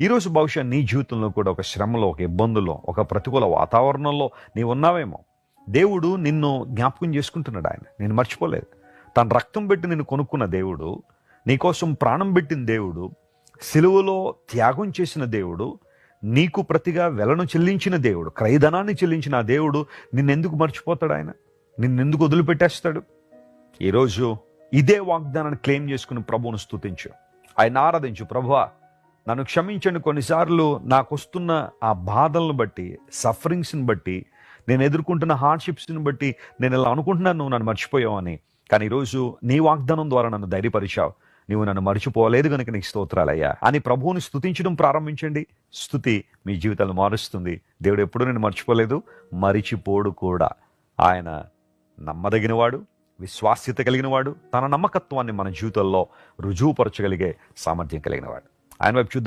ఈరోజు బహుశా నీ జీవితంలో కూడా ఒక శ్రమలో ఒక ఇబ్బందుల్లో ఒక ప్రతికూల వాతావరణంలో నీవు ఉన్నావేమో? దేవుడు నిన్ను జ్ఞాపకం చేసుకుంటున్నాడు ఆయన. నేను మర్చిపోలేదు. తన రక్తం పెట్టి నిన్ను కొనుక్కున్న దేవుడు నీకోసం ప్రాణం పెట్టిన దేవుడు సిలువలో త్యాగం చేసిన దేవుడు నీకు ప్రతిగా వెలను చెల్లించిన దేవుడు క్రయధనాన్ని చెల్లించిన ఆ దేవుడు నిన్నెందుకు మర్చిపోతాడు ఆయన? నిన్నెందుకు వదిలిపెట్టేస్తాడు? ఈరోజు ఇదే వాగ్దానాన్ని క్లెయిమ్ చేసుకుని ప్రభువును స్తుతించు. ఆయన ఆరాధించు. ప్రభువా నన్ను క్షమించండి కొన్నిసార్లు నాకు వస్తున్న ఆ బాధలను బట్టి సఫరింగ్స్ని బట్టి నేను ఎదుర్కొంటున్న హార్డ్షిప్స్ని బట్టి నేను ఇలా అనుకుంటున్నాను నువ్వు నన్ను మర్చిపోయావు అని. కానీ ఈరోజు నీ వాగ్దానం ద్వారా నన్ను ధైర్యపరిచావు. నువ్వు నన్ను మర్చిపోలేదు కనుక నీకు స్తోత్రాలయ్యా. అని ప్రభువుని స్థుతించడం ప్రారంభించండి. స్థుతి మీ జీవితాలు మారుస్తుంది. దేవుడు ఎప్పుడూ నేను మర్చిపోలేదు మరిచిపోడు కూడా. ఆయన నమ్మదగినవాడు విశ్వాస్యత కలిగినవాడు తన నమ్మకత్వాన్ని మన జీవితంలో రుజువుపరచగలిగే సామర్థ్యం కలిగినవాడు. I'm Abchud